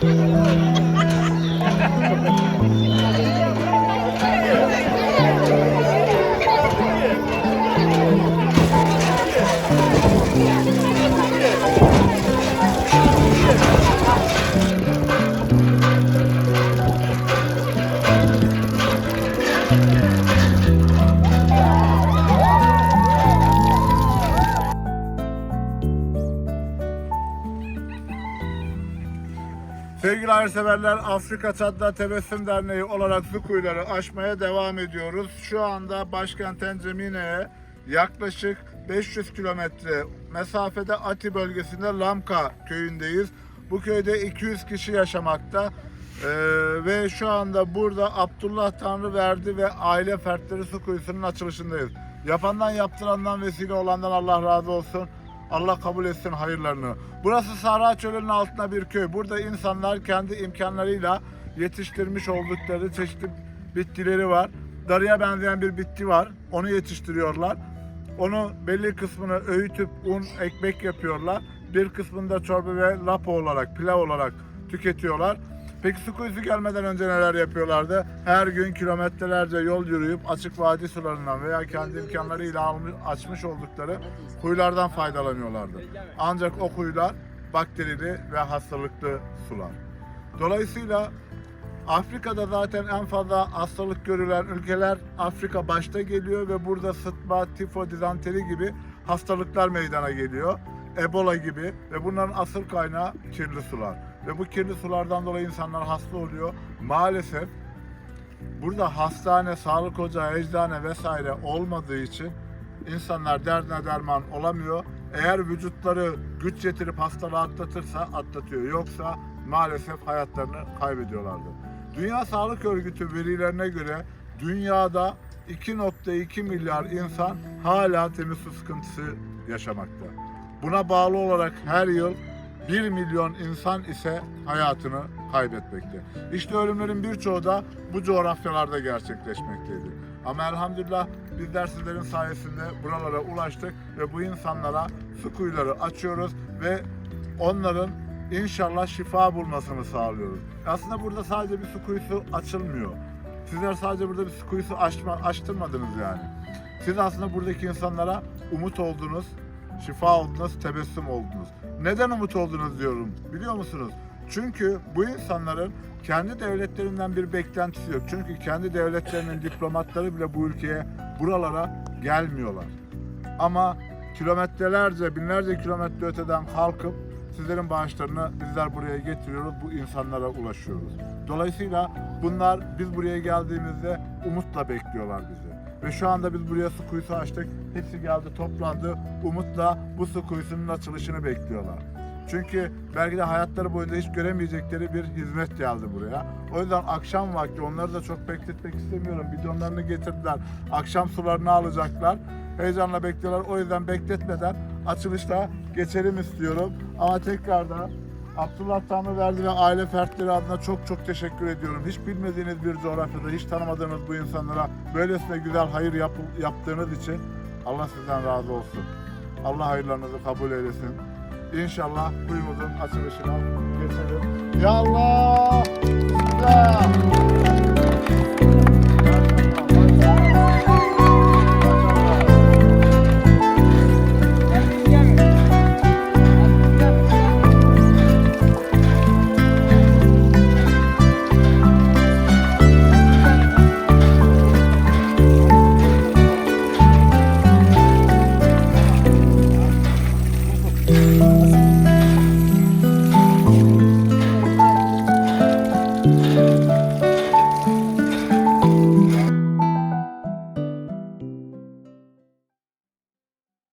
Thank you. Sevgili hayırseverler, Afrika Çadda Tebessüm Derneği olarak su kuyuları aşmaya devam ediyoruz. Şu anda başkent Enzemine'ye yaklaşık 500 kilometre mesafede Ati bölgesinde Lamka köyündeyiz. Bu köyde 200 kişi yaşamakta. Ee, ve şu anda burada Abdullah Tanrı verdi ve aile fertleri su kuyusunun açılışındayız. Yapandan yaptırandan vesile olandan Allah razı olsun. Allah kabul etsin hayırlarını. Burası Sahra Çölü'nün altında bir köy. Burada insanlar kendi imkanlarıyla yetiştirmiş oldukları çeşitli bitkileri var. Darıya benzeyen bir bitki var. Onu yetiştiriyorlar. Onu belli kısmını öğütüp un, ekmek yapıyorlar. Bir kısmını da çorba ve lapa olarak, pilav olarak tüketiyorlar. Peki su kuyusu gelmeden önce neler yapıyorlardı? Her gün kilometrelerce yol yürüyüp açık vadi sularından veya kendi imkanlarıyla açmış oldukları kuyulardan faydalanıyorlardı. Ancak o kuyular bakterili ve hastalıklı sular. Dolayısıyla Afrika'da zaten en fazla hastalık görülen ülkeler Afrika başta geliyor ve burada sıtma, tifo, dizanteri gibi hastalıklar meydana geliyor. Ebola gibi ve bunların asıl kaynağı kirli sular. Ve bu kirli sulardan dolayı insanlar hasta oluyor. Maalesef burada hastane, sağlık ocağı, eczane vesaire olmadığı için insanlar derdine derman olamıyor. Eğer vücutları güç yetirip hastalığı atlatırsa atlatıyor. Yoksa maalesef hayatlarını kaybediyorlardı. Dünya Sağlık Örgütü verilerine göre dünyada 2.2 milyar insan hala temiz su sıkıntısı yaşamakta. Buna bağlı olarak her yıl 1 milyon insan ise hayatını kaybetmekte. İşte ölümlerin birçoğu da bu coğrafyalarda gerçekleşmekteydi. Ama elhamdülillah bizler sizlerin sayesinde buralara ulaştık ve bu insanlara su kuyuları açıyoruz ve onların inşallah şifa bulmasını sağlıyoruz. Aslında burada sadece bir su kuyusu açılmıyor. Sizler sadece burada bir su kuyusu açma, açtırmadınız yani. Siz aslında buradaki insanlara umut oldunuz, şifa oldunuz, tebessüm oldunuz. Neden umut oldunuz diyorum biliyor musunuz? Çünkü bu insanların kendi devletlerinden bir beklentisi yok. Çünkü kendi devletlerinin diplomatları bile bu ülkeye, buralara gelmiyorlar. Ama kilometrelerce, binlerce kilometre öteden kalkıp sizlerin bağışlarını bizler buraya getiriyoruz, bu insanlara ulaşıyoruz. Dolayısıyla bunlar biz buraya geldiğimizde umutla bekliyorlar bizi. Ve şu anda biz buraya su kuyusu açtık. Hepsi geldi toplandı. Umutla bu su kuyusunun açılışını bekliyorlar. Çünkü belki de hayatları boyunca hiç göremeyecekleri bir hizmet geldi buraya. O yüzden akşam vakti onları da çok bekletmek istemiyorum. Bidonlarını getirdiler. Akşam sularını alacaklar. Heyecanla bekliyorlar. O yüzden bekletmeden açılışta geçelim istiyorum. Ama tekrardan Abdullah Tanrı verdi ve aile fertleri adına çok çok teşekkür ediyorum. Hiç bilmediğiniz bir coğrafyada, hiç tanımadığınız bu insanlara böylesine güzel hayır yap- yaptığınız için Allah sizden razı olsun. Allah hayırlarınızı kabul eylesin. İnşallah kuyumuzun açılışına geçelim. Ya Allah! Bismillah!